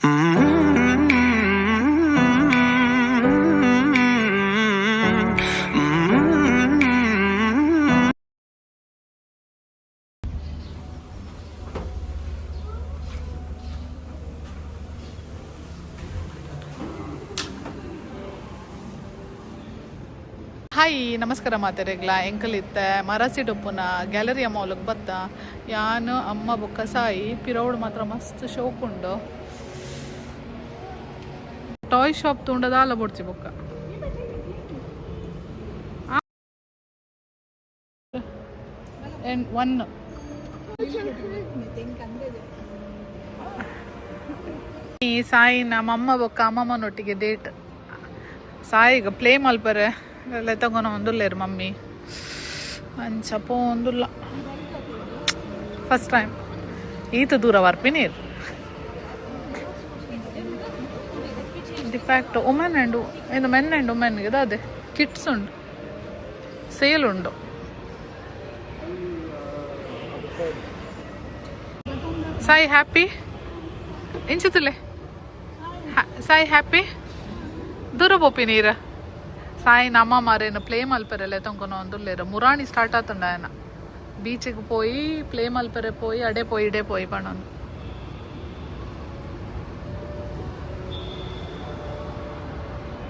Hi, ನಮಸ್ಕಾರ ಮಾತಾರೆಗ್ಲ. ಎಂಕಲಿತ್ತೆ ಇತ್ತೆ ಮರಸಿಡುಪ್ಪುನ ಗ್ಯಾಲರಿಯ ಮೌಲಕ್ಕೆ ಬತ್ತ. ಯಾನು ಅಮ್ಮ ಬೊಕ್ಕ ಸಾಯಿ, ಪಿರೌಡ್ ಮಾತ್ರ ಮಸ್ತ್ ಶೋಕುಂಡು. ಟಾಯ್ ಶಾಪ್ ತುಂಡದ ಆಲ ಬೊಡ್ಚಿ ಬೊಕ್ಕ ಒನ್ ಈ ಸಾಯಿ ನಮ್ಮ ಅಮ್ಮ ಬೊಕ್ಕ ಅಮ್ಮಮ್ಮನೊಟ್ಟಿಗೆ ಡೇಟ್ ಸಾಯಿಗ ಪ್ಲೇ ಮಲ್ಪರೆ ಎಲ್ಲ ತಗೊಂಡು ಒಂದುಲ್ಲೇರು ಮಮ್ಮಿ ಅಂಚಪ್ಪ ಒಂದುಲ್ಲ ಫಸ್ಟ್ ಟೈಮ್ ಈತ ದೂರ ವರ್ಪಿನೀರ್ ಡಿಫ್ಯಾಕ್ಟ್ ಉಮೆನ್ ಆ್ಯಂಡ್ ಇದು ಮೆನ್ ಆ್ಯಂಡ್ ಉಮೆನ್ಗೆ ಅದೇ ಕಿಟ್ಸ್ ಉಂಟು ಸೇಲ್ ಉಂಟು ಸಾಯಿ ಹ್ಯಾಪಿ ಇಂಚಿತಲೆ ಸಾಯಿ ಹ್ಯಾಪಿ ದೂರ ಬೋಪಿ ನೀರ ಸಾಯಿ ನಮ್ಮ ಮಾರೇನು ಪ್ಲೇ ಮಲ್ಪೆರೆಲ್ಲ ತೊಂಕೊನ ಒಂದುಲ್ಲೇರು ಮುರಾಣಿ ಸ್ಟಾರ್ಟ್ ಆತುಂಡ ఆయన బీచ్కి పోయి ప్లే మల్పరే పోయి అడే పోయి ఇడే పోయి పడను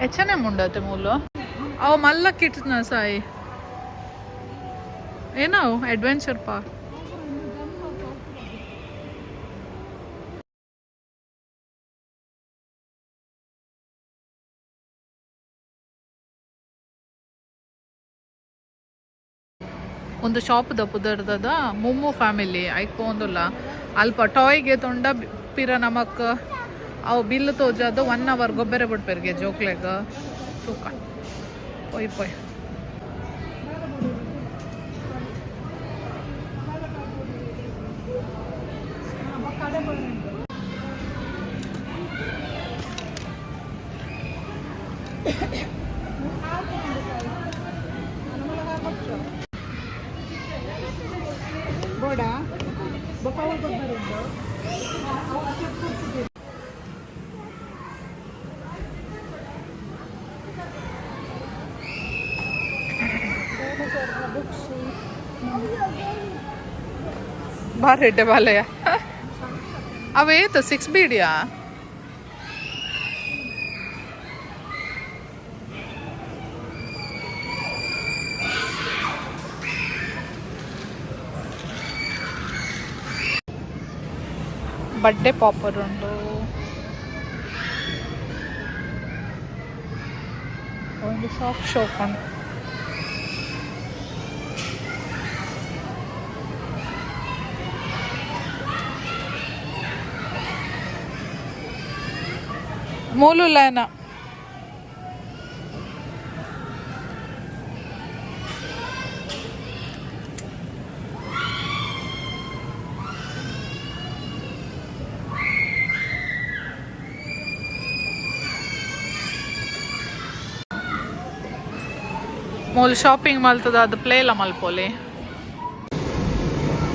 ಹೆಚ್ಚನೆ ಮುಂಡತ್ತೆ ಮೂಲು? ಅವು ಮಲ್ಲ ಕಿಟ್ನ ಸಾಯಿ. ಏನೋ ಅಡ್ವೆಂಚರ್ ಪಾ ಒಂದು ಶಾಪ್ ದ ಪುದರ್ದದ ಮುಮ್ಮು ಫ್ಯಾಮಿಲಿ ಐಕೋಂದುಲ್ಲ ಅಲ್ಪ ಟಾಯ್ಗೆ ತೊಂಡ ಪಿರ ನಮಕ್ ಅವು ಬಿಲ್ ತೋಜೋದು ಒನ್ ಅವರ್ ಗೊಬ್ಬರ ಬಿಡ್ಪೆರ್ಗೆ ಜೋಕ್ಲೆಗ. ತೂಕ. ಪೊಯ್ ಪೊಯ್. ಬಾರ್ ಹೆಡ್ಡೆ ಬಾಲೆಯ ಅವೇತು ಸಿಕ್ಸ್ ಬೀಡಿಯಾ ಬಡ್ಡೆ ಪಾಪರ್ ಉಂಟು ಒಂದು ಸಾಫ್ಟ್ ಶೋಪ್ ಉಂಟು ಮೂಲು ಶಾಪಿಂಗ್ ಮಲ್ತದ ಅದು ಪ್ಲೇ ಇಲ್ಲ ಮಲ್ಪೋಲಿ.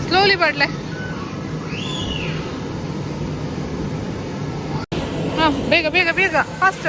ಸ್ಲೋಲಿ ಬಡ್ಲೆ ಬೇಗ ಬೇಗ ಬೇಗ ಫಾಸ್ಟ್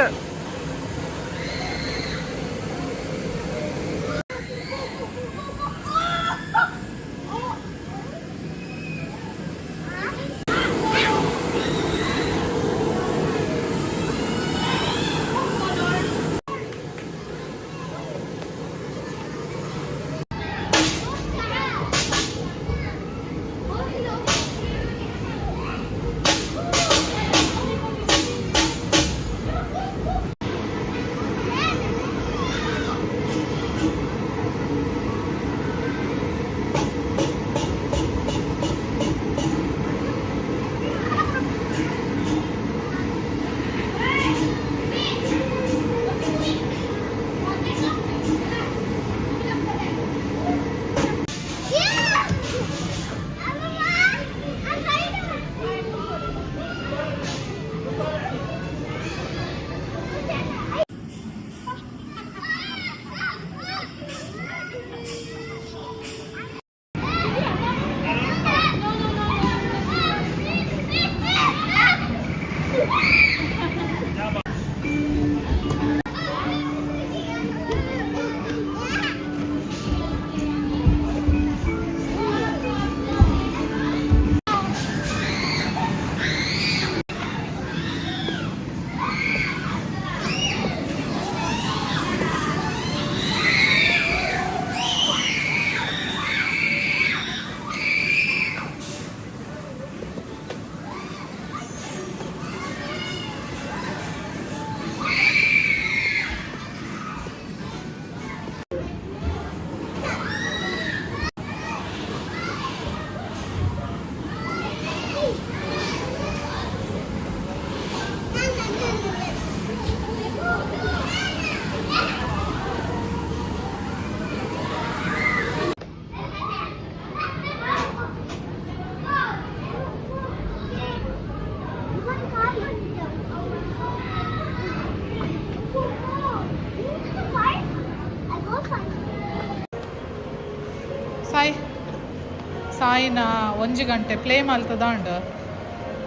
ಸಾಯಿನ ಒಂಜಿ ಗಂಟೆ ಪ್ಲೇ ಮಲ್ತದ ಉಂಡು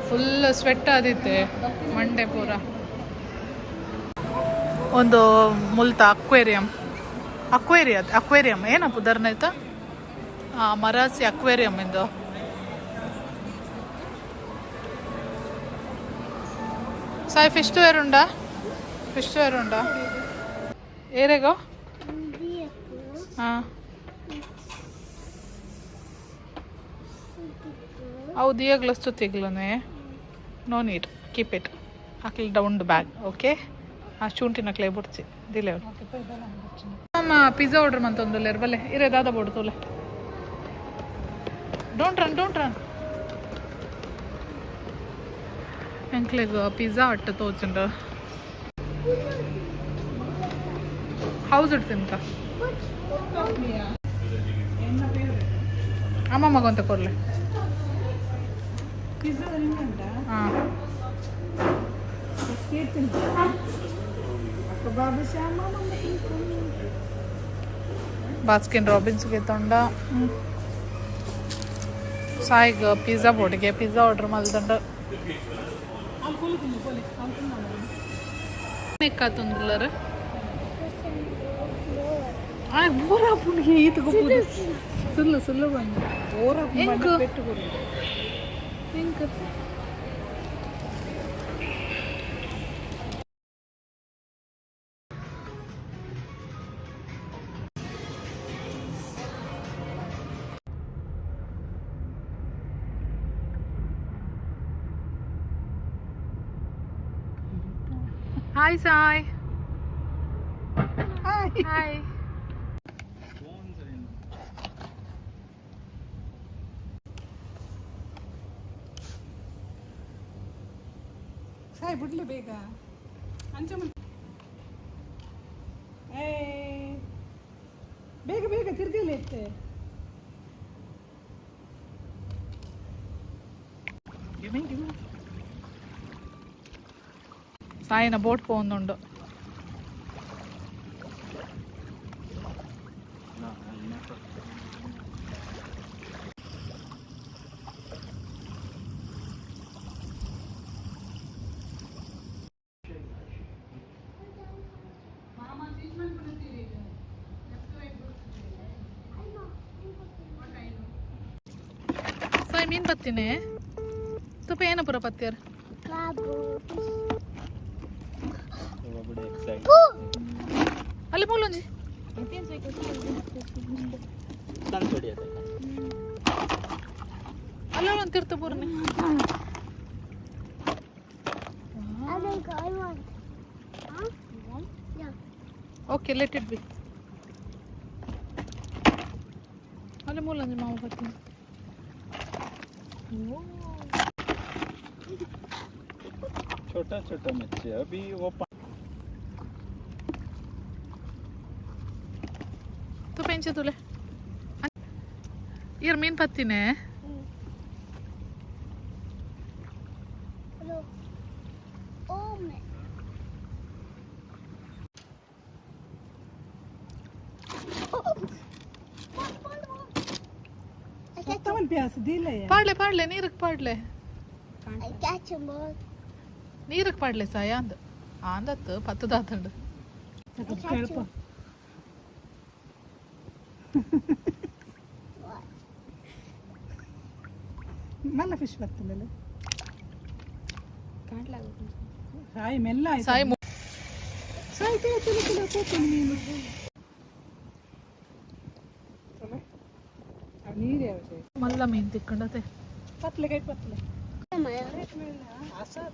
ಫುಲ್ ಸ್ವೆಟ್ ಆದಿತ್ತೆ ಮಂಡೆ ಪೂರ. ಒಂದು ಮುಲ್ತ ಅಕ್ವೇರಿಯಂ ಅಕ್ವೇರಿಯ ಅಕ್ವೇರಿಯಂ ಏನಪ್ಪ ಉದಾಹರಣೆ ಆ ಮರಾಸಿ ಅಕ್ವೇರಿಯಂ ಇಂದು. ಸಾಯಿ ಫಿಶ್ ವೇರ್ ಉಂಡ? ಫಿಶ್ ವೇರ್ ಉಂಡಾ? ಏರೆಗೋ? ಹಾಂ. ಅವು ದಿಯಾಗ್ಲ ತಿಗ್ಲನೆ. ನೋ ನೀಡ್ ಕೀಪ್ ಇಟ್ ಹಾಕ್ಲಿ ಡೌನ್ ಬ್ಯಾಗ್ ಓಕೆ ಆ ಶುಂಠಿನ ಕ್ಲೇ ಬುಡ್ಸಿ. ದಿಲೆ ಅಮ್ಮ ಪಿಜ್ಜಾ ಆರ್ಡರ್ ಮಂತೊಂದು ಬಲ್ಲೆ. ಇರೇ ದಾದ ಬೋಡ್ತುಲೆ ಡೋಂಟ್ ರನ್ ಡೋಂಟ್ ರನ್ ಎಂಕ್ಲೆಗ್ ಪಿಜ್ಜಾ ಅಟ್ಟ ತೋಚಂಡ ಹೌಸ್ ಇಡ್ತಿಂತ ಅಮ್ಮಮ್ಮಗೊಂತ ಕೊಡ್ಲೆ. ಬಾಸ್ಕಿನ್ ರಾಬಿನ್ಸ್ಗೆ ತೊಂಡ. ಸಾಯಿಗೆ ಪಿಜ್ಜಾ ಬೋಟಿಗೆ ಪಿಜ್ಜಾ ಆರ್ಡರ್ ಮಲ್ದಂಡ ಎಕ್ಕಾತೊಂದುಲ್ಲರ ಆ ಬೋರ ಈತ ಗೊಬ್ಬರ ಸುಳ್ಳು ಸುಳ್ಳು ಬಂದು. ಓರ ಹಾಕೊಂಡು ಪೆಟ್ಟು ಕೊಡು Hi, Sai. Hi. Hi. ಬಿಡ್ಲಿ ಬೇಗ ಅಂಚಮ್ಮ ಏ ಬೇಗ ಬೇಗ ತಿರ್ಗಲಿ ಇತ್ತೆ സായന ബോട്ട് പോകുന്നുണ്ട് ಮೀನ್ ಪತ್ತಿನೇ ತುಪ್ಪ ಏನ ಪುರ ಪತ್ಯಾರ ಅಲ್ಲಿ ಮೂಲೊಂಜಿ ಅಲ್ಲ ಒಂದು ತಿರ್ತು Poorni Okay, let it be. Alam mo lang yung mga batin. छोटा छोटा मच्छी अभी वो तो पेंचे तुले यार मेन पत्ती ने ಪಾಡ್ಲೆ ಪಾಡ್ಲೆ ನೀರಕ್ಕೆ ಪಾಡ್ಲೆ ನೀರಕ್ಕೆ ಪಾಡ್ಲೆ ಸಾಯ ಅಂದ ಆಂದತ್ತು ಪತ್ತದಾತಂಡು ಕೇಳ್ಪ ಮಲ್ಲ ಫಿಶ್ ಬರ್ತದಲ್ಲ ಸಾಯಿ ಮೆಲ್ಲ ಆಯ್ತು ಸಾಯಿ ಮು- ಸಾಯಿ ತಿಳ ತಿಳ ತಿಳ ಕೂತ್ಕೊಂಡು ನೀನು मला मेहनती तिकडं ते. पतले काही पतले? असं असं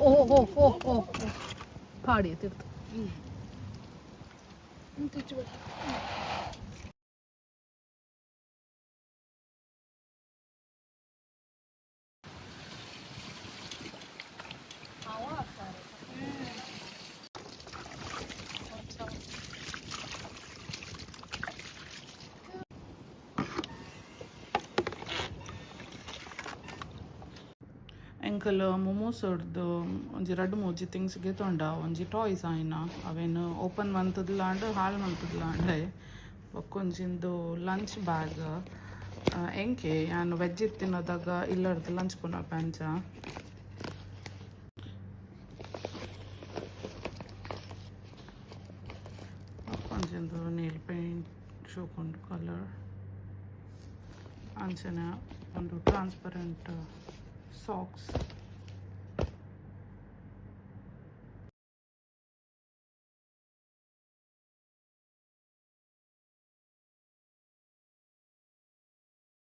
ओ हो, हो हो हो फाड येते. तिथं ಎಂಕಲ್ ಮೊಮೋಸ್ ಹೊಡ್ದು ಒಂಜಿ ರಡ್ಡು ಮೂಜಿ ಥಿಂಗ್ಸ್ಗೆ ತೊಂಡ, ಒಂಜಿ ಟಾಯ್ಸ್ ಆಯ್ನ. ಅವೇನು ಓಪನ್ ಮಂತದ್ಲಾಂಡ್, ಹಾಲ್ ಹಾಳು ಮಂತದ್ಲ ಅಂಡೆ ಬೊಕ್ಕೊಂಜಿಂದು ಲಂಚ್ ಬ್ಯಾಗ್ ಎಂಕೆ ನಾನು ವೆಜ್ ತಿನ್ನೋದಾಗ ಇಲ್ಲರ್ದು ಲಂಚ್ ಪುನ ಪಂಚ ಬೊಕ್ಕೊಂಜಿಂದು ನೀಲ್ ಪೇಂಟ್ ಶೋಕೊಂಡು ಕಲರ್. ಅಂಚನೆ ಒಂದು ಟ್ರಾನ್ಸ್ಪರೆಂಟ್ socks.